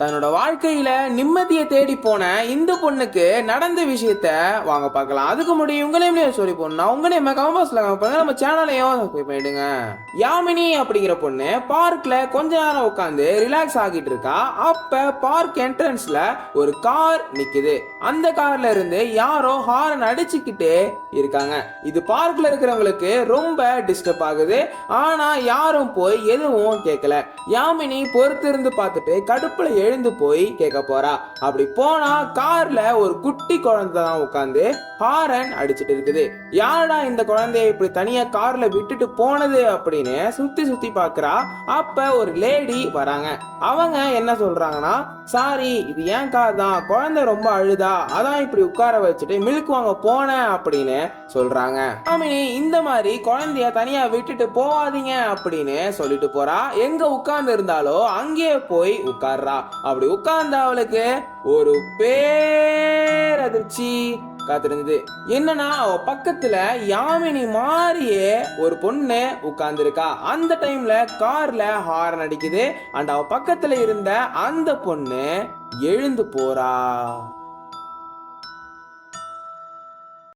தன்னோட வாழ்க்கையில நிம்மதியை தேடி போன இந்த பொண்ணுக்கு நடந்த விஷயத்த வாங்க பார்க்கலாம். அதுக்கு முடியும் உங்களையும் சொல்லி போனா உங்க நேம் கமெண்ட் பாக்ஸ்ல பண்ணுங்க நம்ம சேனலையும் சப்ஸ்கிரைப் பண்ணிடுங்க. யாமினி அப்படிங்கிற பொண்ணு பார்க்ல கொஞ்ச நேரம் உட்காந்து ரிலாக்ஸ் ஆகிட்டு இருக்கா. அப்ப பார்க் என்ட்ரன்ஸ்ல ஒரு கார் நிக்குது. அந்த கார்ல இருந்து யாரோ ஹாரன் அடிச்சுக்கிட்டே இருக்காங்க. இது பார்க்ல இருக்கிறவங்களுக்கு ரொம்ப டிஸ்டர்ப் ஆகுது. ஆனா யாரும் போய் எதுவும் கேட்கல யாமினி பொறுத்து இருந்து பார்த்துட்டு கடுப்புல எழுந்து போய் கேட்க போறா. அப்படி போனா கார்ல ஒரு குட்டி குழந்தை தான் உட்காந்து ஹாரன் அடிச்சிட்டு இருக்குது. யாரடா இந்த குழந்தைய இப்படி தனியா கார்ல விட்டுட்டு போனது அப்படின்னு சுத்தி சுத்தி பாக்குறா. அப்ப ஒரு லேடி வராங்க. அவங்க என்ன சொல்றாங்கன்னா சாரி இது ஏன் கார் தான்? குழந்தை ரொம்ப அழுதா? அதான் இப்படி உட்கார வச்சுட்டு மில்க் வாங்க போனேன் அப்படின்னு சொல்றாங்க. ஆமினி இந்த மாதிரி குழந்தைய தனியா விட்டுட்டு போவாதீங்க அப்படின்னு சொல்லிட்டு போறா. எங்க உட்கார்ந்து இருந்தாலோ அங்கேயே போய் உட்கார்றா. அப்படி உட்கார்ந்த அவளுக்கு ஒரு பேரதிர்ச்சி காத்திருந்தது. என்னன்னா அவ பக்கத்துல யாமினி மாறியே ஒரு பொண்ணு உட்கார்ந்துருக்கா. அந்த டைம்ல கார்ல ஹாரன் அடிக்குது. அண்ட் அவ பக்கத்துல இருந்த அந்த பொண்ணு எழுந்து போறா.